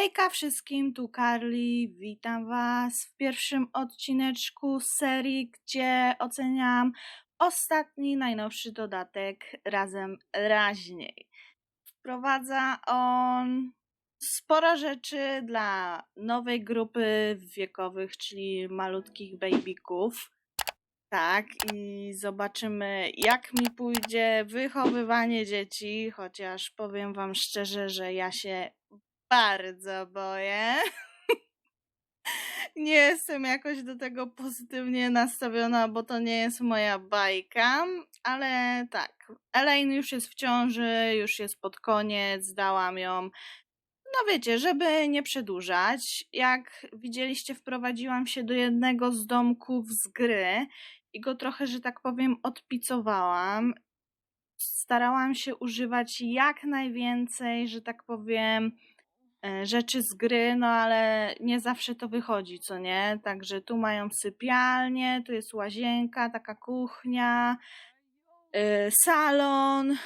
Hejka wszystkim, tu Carly, witam was w pierwszym odcineczku serii, gdzie oceniam ostatni, najnowszy dodatek Razem Raźniej. Wprowadza on sporo rzeczy dla nowej grupy wiekowych, czyli malutkich babyków. Tak, i zobaczymy, jak mi pójdzie wychowywanie dzieci, chociaż powiem wam szczerze, że ja się bardzo boję. Nie jestem jakoś do tego pozytywnie nastawiona, bo to nie jest moja bajka, ale tak. Elaine już jest w ciąży, już jest pod koniec, dałam ją. No wiecie, żeby nie przedłużać, jak widzieliście, wprowadziłam się do jednego z domków z gry i go trochę, że tak powiem, odpicowałam. Starałam się używać jak najwięcej, że tak powiem, rzeczy z gry, no ale nie zawsze to wychodzi, co nie? Także tu mają sypialnię, tu jest łazienka, taka kuchnia, y, salon,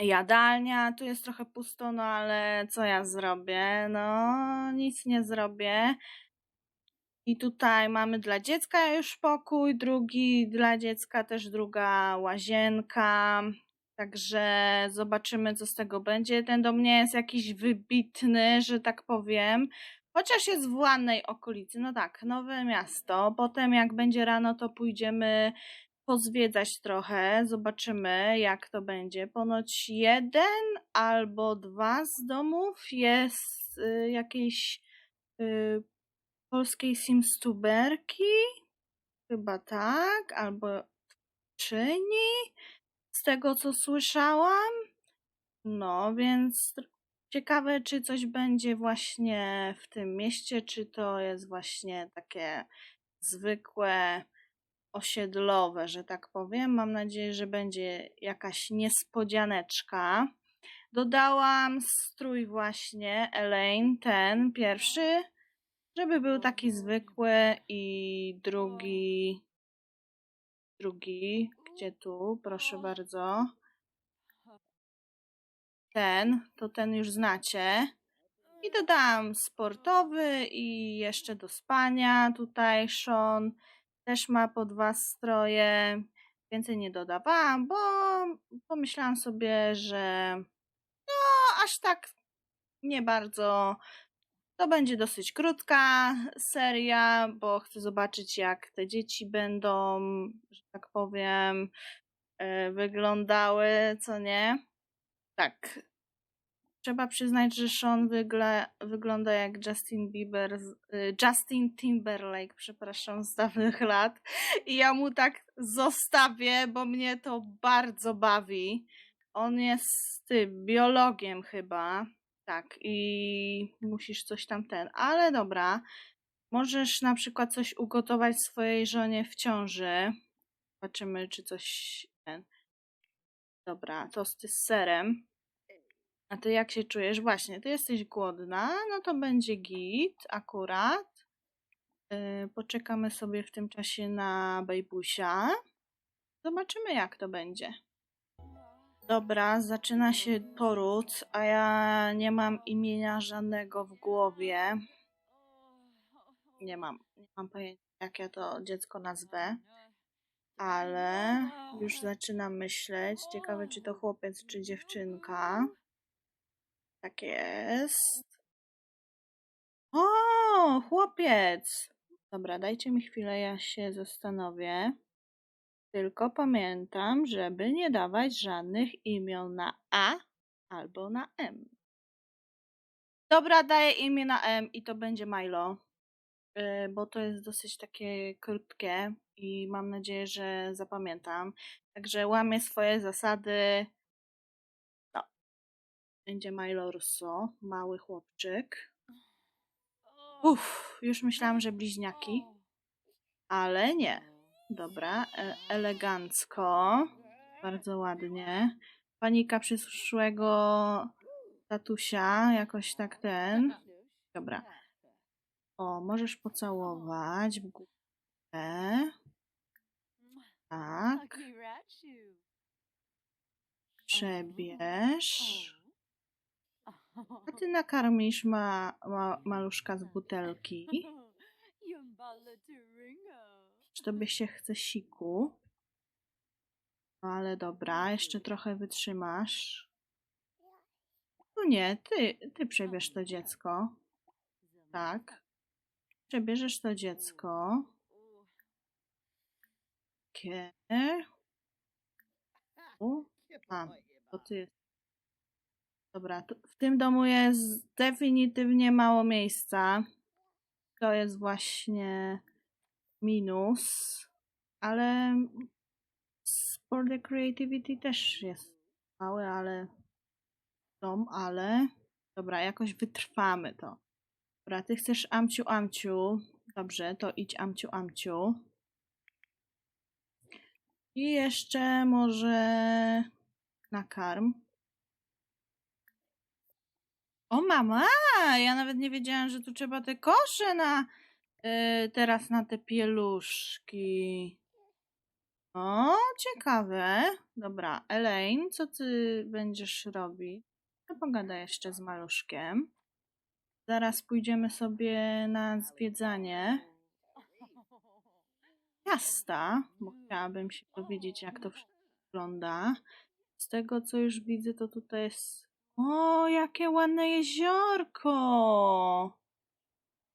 jadalnia, tu jest trochę pusto, no ale co ja zrobię? No, nic nie zrobię. I tutaj mamy dla dziecka już pokój, drugi dla dziecka też druga łazienka. Także zobaczymy, co z tego będzie. Ten dom nie jest jakiś wybitny, że tak powiem. Chociaż jest w ładnej okolicy. No tak, nowe miasto. Potem jak będzie rano, to pójdziemy pozwiedzać trochę. Zobaczymy, jak to będzie. Ponoć jeden albo dwa z domów jest y, jakiejś y, polskiej Simstuberki. Chyba tak. Albo czyni. Z tego, co słyszałam. No, więc ciekawe, czy coś będzie właśnie w tym mieście, czy to jest właśnie takie zwykłe osiedlowe, że tak powiem. Mam nadzieję, że będzie jakaś niespodzianeczka. Dodałam strój właśnie Elaine, ten pierwszy, żeby był taki zwykły i drugi, drugi, tu, proszę bardzo. Ten, to ten już znacie. I dodałam sportowy i jeszcze do spania tutaj Sean też ma po dwa stroje. Więcej nie dodawałam, bo pomyślałam sobie, że no aż tak nie bardzo. To będzie dosyć krótka seria, bo chcę zobaczyć, jak te dzieci będą, że tak powiem, e, wyglądały, co nie. Tak. Trzeba przyznać, że Sean wygląda jak Justin Bieber, y, Justin Timberlake, przepraszam, z dawnych lat. I ja mu tak zostawię, bo mnie to bardzo bawi. On jest ty, biologiem chyba. Tak, i musisz coś tam ten. Ale dobra. Możesz na przykład coś ugotować swojej żonie w ciąży. Zobaczymy, czy coś ten. Dobra, tosty z serem. A ty jak się czujesz? Właśnie, ty jesteś głodna, no to będzie git akurat. Yy, poczekamy sobie w tym czasie na bejbusia. Zobaczymy jak to będzie. Dobra, zaczyna się poród, a ja nie mam imienia żadnego w głowie. Nie mam, nie mam pojęcia jak ja to dziecko nazwę. Ale już zaczynam myśleć. Ciekawe czy to chłopiec czy dziewczynka. Tak jest. O, chłopiec! Dobra, dajcie mi chwilę, ja się zastanowię. Tylko pamiętam, żeby nie dawać żadnych imion na A albo na M. Dobra, daję imię na M i to będzie Milo, yy, bo to jest dosyć takie krótkie i mam nadzieję, że zapamiętam. Także łamię swoje zasady. No, będzie Milo Russo, mały chłopczyk. Uff, już myślałam, że bliźniaki, ale nie. Dobra, e elegancko, bardzo ładnie. Panika przyszłego tatusia, jakoś tak ten. Dobra. O, możesz pocałować w górę. Tak. Przebierz. A ty nakarmisz ma, ma, maluszka z butelki. Czy tobie się chce siku? No ale dobra, jeszcze trochę wytrzymasz. No nie, ty, ty przebierz to dziecko. Tak. Przebierzesz to dziecko. Kie. U, A, to ty jest. Dobra, w tym domu jest definitywnie mało miejsca. To jest właśnie minus, ale for the creativity też jest mały, ale dom, ale dobra, jakoś wytrwamy to. Dobra, ty chcesz amciu amciu. Dobrze, to idź amciu amciu. I jeszcze może nakarm. O mama, ja nawet nie wiedziałam, że tu trzeba te kosze na teraz na te pieluszki. O, ciekawe. Dobra, Elaine, co ty będziesz robić? Pogadaj jeszcze z maluszkiem. Zaraz pójdziemy sobie na zwiedzanie miasta, bo chciałabym się dowiedzieć, jak to wszystko wygląda. Z tego, co już widzę, to tutaj jest... O, jakie ładne jeziorko!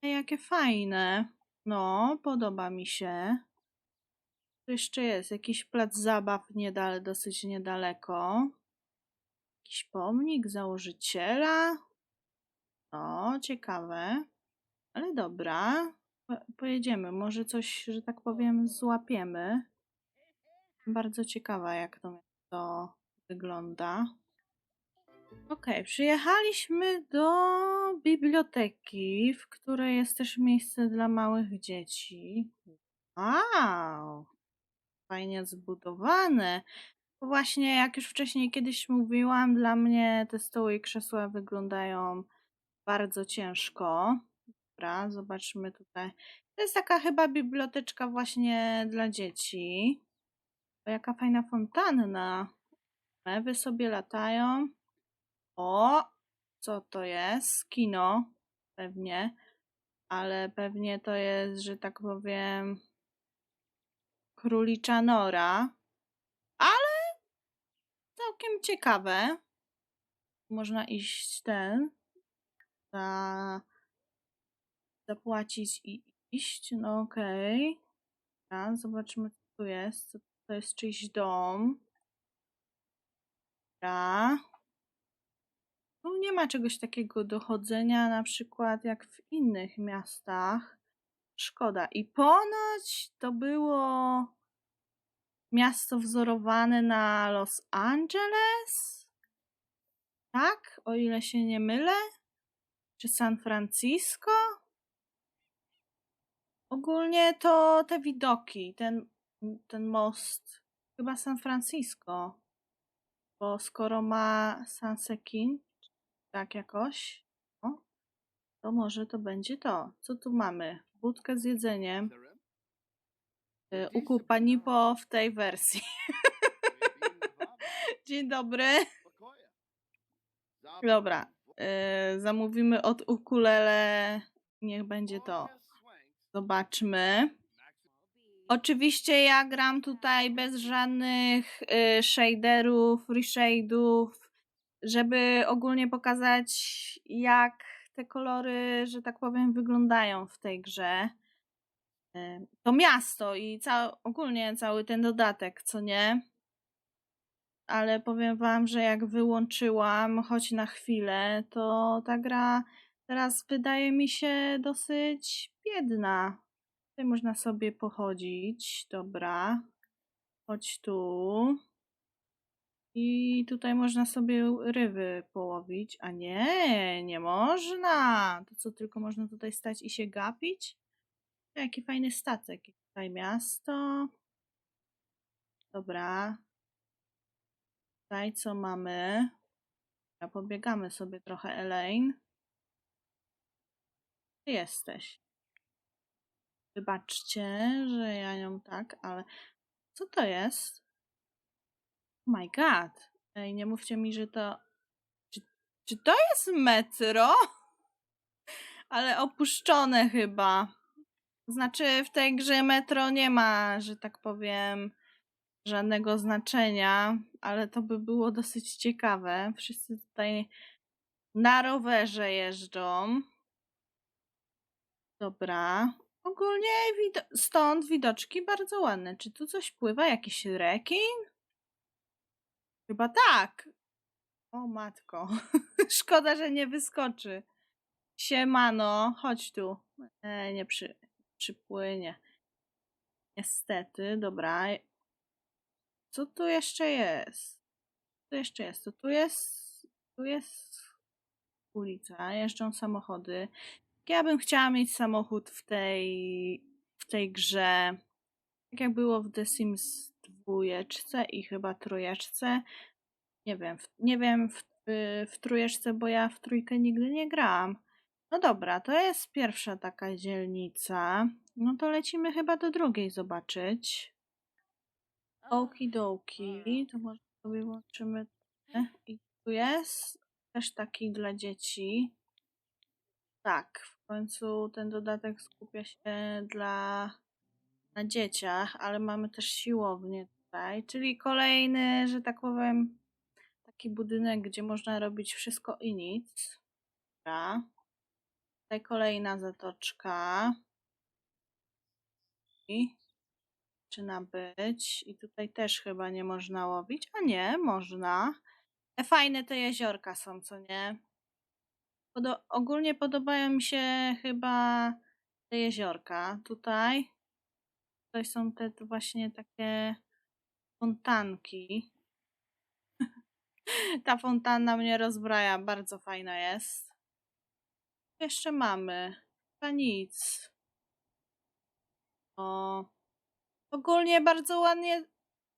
Jakie fajne. No, podoba mi się. Tu jeszcze jest jakiś plac zabaw niedal, dosyć niedaleko. Jakiś pomnik założyciela. O, ciekawe. Ale dobra. Po- Pojedziemy. Może coś, że tak powiem, złapiemy. Bardzo ciekawa, jak to wygląda. Okej, przyjechaliśmy do biblioteki, w której jest też miejsce dla małych dzieci. Wow! Fajnie zbudowane. Właśnie, jak już wcześniej kiedyś mówiłam, dla mnie te stoły i krzesła wyglądają bardzo ciężko. Dobra, zobaczmy tutaj. To jest taka chyba biblioteczka właśnie dla dzieci. O, jaka fajna fontanna. Mewy sobie latają. O, co to jest? Kino, pewnie. Ale pewnie to jest, że tak powiem, królicza nora. Ale całkiem ciekawe. Można iść ten, za, zapłacić i iść. No okej. Okay. Zobaczmy, co tu jest. To jest czyjś dom. Dobra. Tu nie ma czegoś takiego dochodzenia, na przykład jak w innych miastach. Szkoda. I ponoć to było miasto wzorowane na Los Angeles? Tak? O ile się nie mylę? Czy San Francisco? Ogólnie to te widoki, ten, ten most, chyba San Francisco. Bo skoro ma Sansekin, tak jakoś, o, to może to będzie to. Co tu mamy? Budkę z jedzeniem. Y, po w tej wersji. Dzień dobry. Dobra. y, zamówimy od ukulele. Niech będzie to. Zobaczmy. Oczywiście ja gram tutaj bez żadnych y, shaderów, reshade'ów, żeby ogólnie pokazać jak te kolory, że tak powiem, wyglądają w tej grze. Y, To miasto i ca- ogólnie cały ten dodatek, co nie? Ale powiem wam, że jak wyłączyłam choć na chwilę, to ta gra teraz wydaje mi się dosyć biedna. Tutaj można sobie pochodzić. Dobra. Chodź tu. I tutaj można sobie ryby połowić. A nie, nie można. To co, tylko można tutaj stać i się gapić? Jaki fajny statek. I Tutaj miasto. Dobra. Tutaj co mamy? Ja pobiegamy sobie trochę, Elaine. Ty jesteś. Wybaczcie, że ja ją tak, ale co to jest? Oh my god. Ej, nie mówcie mi, że to... Czy Czy to jest metro? Ale opuszczone chyba. Znaczy, w tej grze metro nie ma, że tak powiem, żadnego znaczenia, ale to by było dosyć ciekawe. Wszyscy tutaj na rowerze jeżdżą. Dobra. Ogólnie wido- stąd widoczki bardzo ładne. Czy tu coś pływa? Jakiś rekin? Chyba tak. O matko. Szkoda, że nie wyskoczy. Siemano, chodź tu. E, nie przy, przypłynie. Niestety, dobra. Co tu jeszcze jest? Co tu jeszcze jest? To tu jest. Tu jest ulica, jeżdżą samochody. Ja bym chciała mieć samochód w tej, w tej grze. Tak jak było w The Sims dwójeczce i chyba trójeczce. Nie wiem, w, nie wiem w, y, w trójeczce, bo ja w trójkę nigdy nie grałam. No dobra, to jest pierwsza taka dzielnica. No to lecimy chyba do drugiej zobaczyć. Okidoki, to może sobie włączymy. I tu jest też taki dla dzieci. Tak, w końcu ten dodatek skupia się dla na dzieciach, ale mamy też siłownię tutaj, czyli kolejny, że tak powiem, taki budynek, gdzie można robić wszystko i nic. Dobra. Tutaj kolejna zatoczka. I zaczyna być. I tutaj też chyba nie można łowić. A nie, można. E, Fajne te jeziorka są, co nie? Podo- ogólnie podobają mi się chyba te jeziorka. Tutaj. Tutaj są te właśnie takie fontanki. Ta fontanna mnie rozbraja, bardzo fajna jest. Jeszcze mamy. Chyba nic. O. Ogólnie bardzo ładnie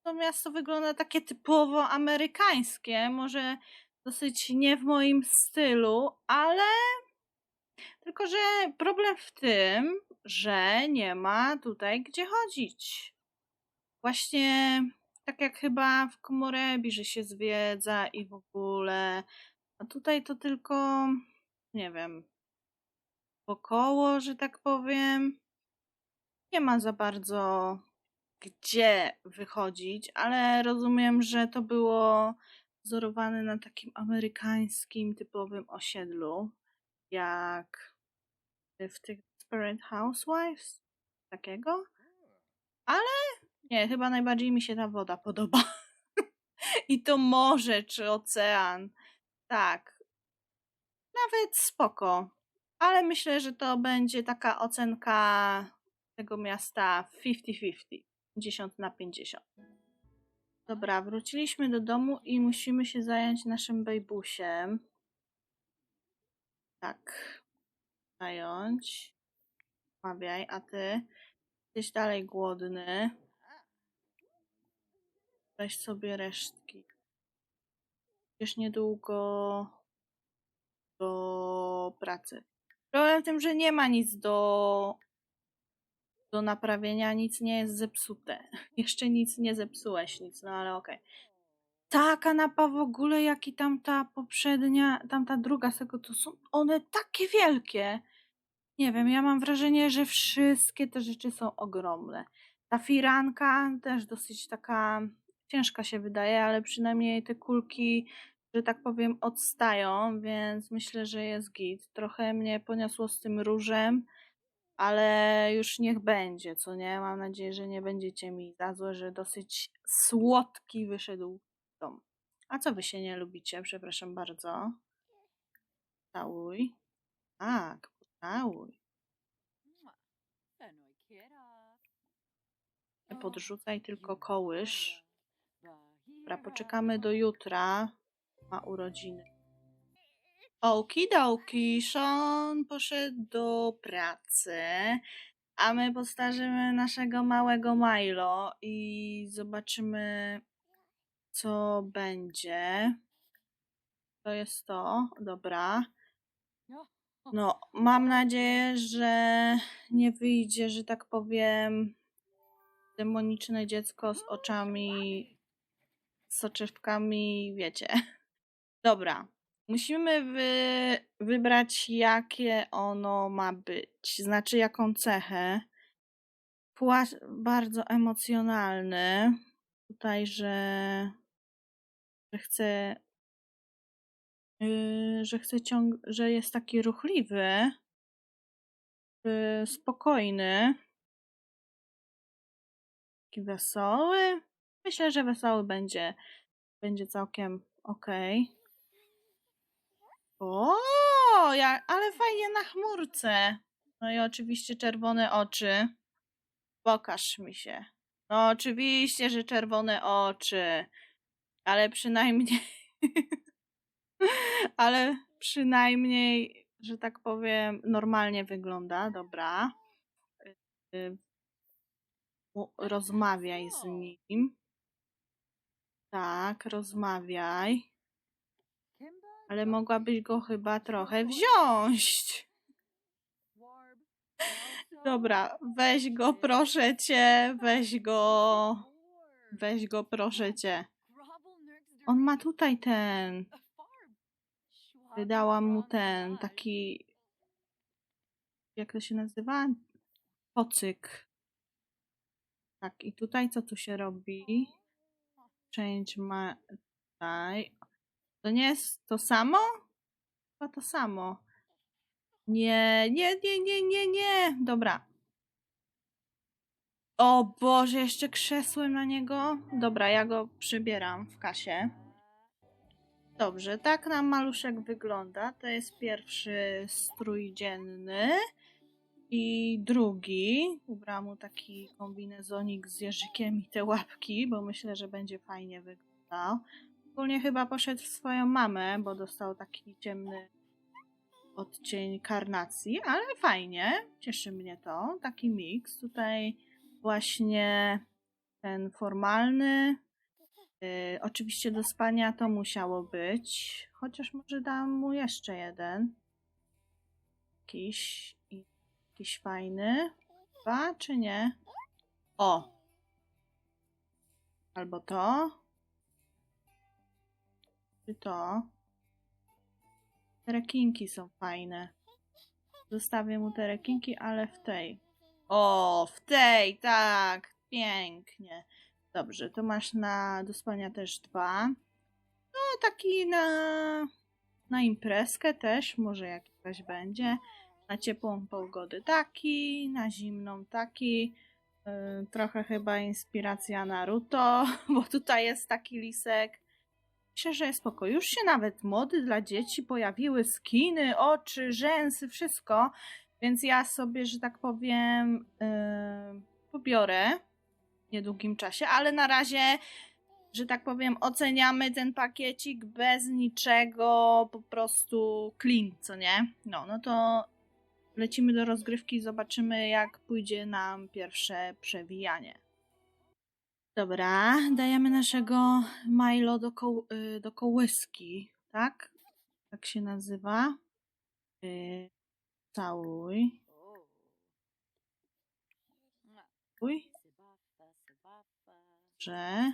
to miasto wygląda takie typowo amerykańskie. Może dosyć nie w moim stylu, ale tylko, że problem w tym, że nie ma tutaj gdzie chodzić. Właśnie tak jak chyba w Komorebi, że się zwiedza i w ogóle. A tutaj to tylko, nie wiem, wokoło, że tak powiem. Nie ma za bardzo gdzie wychodzić, ale rozumiem, że to było wzorowane na takim amerykańskim, typowym osiedlu, jak w tych Desperate Housewives, takiego. Ale nie, chyba najbardziej mi się ta woda podoba. I to morze czy ocean. Tak. Nawet spoko. Ale myślę, że to będzie taka ocenka tego miasta 50-50. 50 na 50. Dobra, wróciliśmy do domu i musimy się zająć naszym bejbusiem. Tak. Zająć. Mawiaj, a ty jesteś dalej głodny. Weź sobie resztki. Już niedługo do pracy. Problem w tym, że nie ma nic do, do naprawienia, nic nie jest zepsute. Jeszcze nic nie zepsułeś, nic, no ale okej. Ta kanapa w ogóle, jak i tamta poprzednia, tamta druga z tego, to są one takie wielkie. Nie wiem, ja mam wrażenie, że wszystkie te rzeczy są ogromne. Ta firanka też dosyć taka ciężka się wydaje, ale przynajmniej te kulki, że tak powiem, odstają, więc myślę, że jest git. Trochę mnie poniosło z tym różem, ale już niech będzie, co nie? Mam nadzieję, że nie będziecie mi za złe, że dosyć słodki wyszedł. A co wy się nie lubicie? Przepraszam bardzo. Całuj. Tak, całuj. Nie podrzucaj, tylko kołysz. Dobra, poczekamy do jutra. Ma urodziny. Okidoki, Sean poszedł do pracy, a my postarzymy naszego małego Milo i zobaczymy, co będzie. To jest to, dobra. No, mam nadzieję, że nie wyjdzie, że tak powiem, demoniczne dziecko z oczami, z soczewkami, wiecie. Dobra, Musimy wy, wybrać, jakie ono ma być. Znaczy, jaką cechę. Płaszcz bardzo emocjonalny. Tutaj, że, że chce, yy, że chce ciąg, że jest taki ruchliwy, yy, spokojny, taki wesoły. Myślę, że wesoły będzie, będzie całkiem okej. O, ale fajnie na chmurce. No i oczywiście czerwone oczy. Pokaż mi się. No oczywiście, że czerwone oczy. Ale przynajmniej. ale przynajmniej, że tak powiem, normalnie wygląda. Dobra. Y, Rozmawiaj z nim. Tak, rozmawiaj. Ale mogłabyś go chyba trochę wziąć. Dobra, weź go, proszę cię, weź go. Weź go, proszę cię. On ma tutaj ten. Wydałam mu ten taki. Jak to się nazywa? Kocyk. Tak, i tutaj co tu się robi? Change ma tutaj. To nie jest to samo? Chyba to samo. Nie, nie, nie, nie, nie, nie. Dobra. O Boże, jeszcze krzesłem na niego. Dobra, ja go przybieram w kasie. Dobrze, tak nam maluszek wygląda. To jest pierwszy strój dzienny. I drugi. Ubrałam mu taki kombinezonik z jeżykiem i te łapki, bo myślę, że będzie fajnie wyglądał. Ogólnie chyba poszedł w swoją mamę, bo dostał taki ciemny odcień karnacji, ale fajnie, cieszy mnie to. Taki miks. Tutaj właśnie ten formalny. Yy, oczywiście do spania to musiało być, chociaż może dam mu jeszcze jeden. Jakiś, jakiś fajny. Dwa, czy nie? O! Albo to. Czy to? Rekinki są fajne. Zostawię mu te rekinki, ale w tej. O, w tej, tak. Pięknie. Dobrze, to masz na do spania też dwa. No, taki na, na imprezkę też, może jakaś będzie. Na ciepłą pogodę taki, na zimną taki. Yy, trochę chyba inspiracja Naruto, bo tutaj jest taki lisek. Myślę, że jest spoko. Już się nawet mody dla dzieci pojawiły, skiny, oczy, rzęsy, wszystko. Więc ja sobie, że tak powiem, yy, pobiorę w niedługim czasie, ale na razie, że tak powiem, oceniamy ten pakiecik bez niczego, po prostu clean, co nie? No, no to lecimy do rozgrywki i zobaczymy, jak pójdzie nam pierwsze przewijanie. Dobra, dajemy naszego Milo do, y, do kołyski, tak? Tak się nazywa. Y, Całuj. Uj, że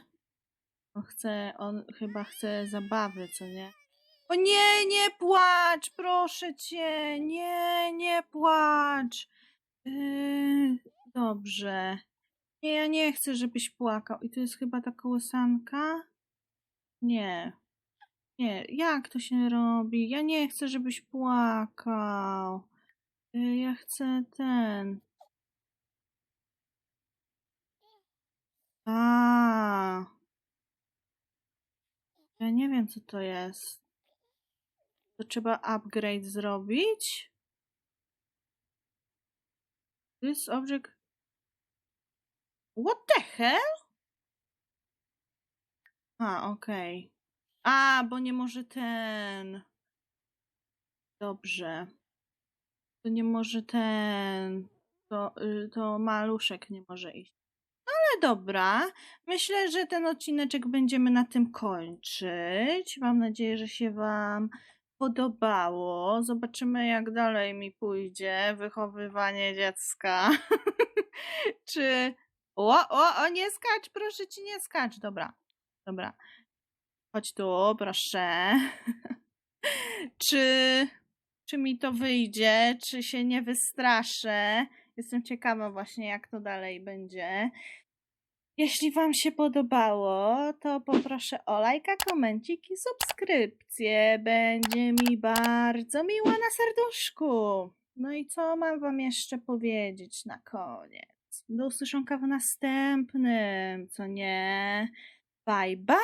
on chce, on chyba chce zabawy, co nie? O nie, nie płacz, proszę cię, nie, nie płacz. Yy, dobrze. Nie, ja nie chcę, żebyś płakał. I to jest chyba ta kołysanka? Nie. Nie, jak to się robi? Ja nie chcę, żebyś płakał. Yy, Ja chcę ten. A. Ja nie wiem, co to jest. To trzeba upgrade zrobić? This object. What the hell? A, okej. A, bo nie może ten. Dobrze. To nie może ten. To, y, to maluszek nie może iść. No ale dobra. Myślę, że ten odcineczek będziemy na tym kończyć. Mam nadzieję, że się Wam podobało. Zobaczymy, jak dalej mi pójdzie wychowywanie dziecka. Czy. O, o, o, nie skacz, proszę ci, nie skacz. Dobra, dobra. Chodź tu, proszę. czy, czy mi to wyjdzie, czy się nie wystraszę. Jestem ciekawa właśnie, jak to dalej będzie. Jeśli Wam się podobało, to poproszę o lajka, komencik i subskrypcję. Będzie mi bardzo miło na serduszku. No i co mam Wam jeszcze powiedzieć na koniec? Do usłyszonka w następnym, co nie? Bye bye!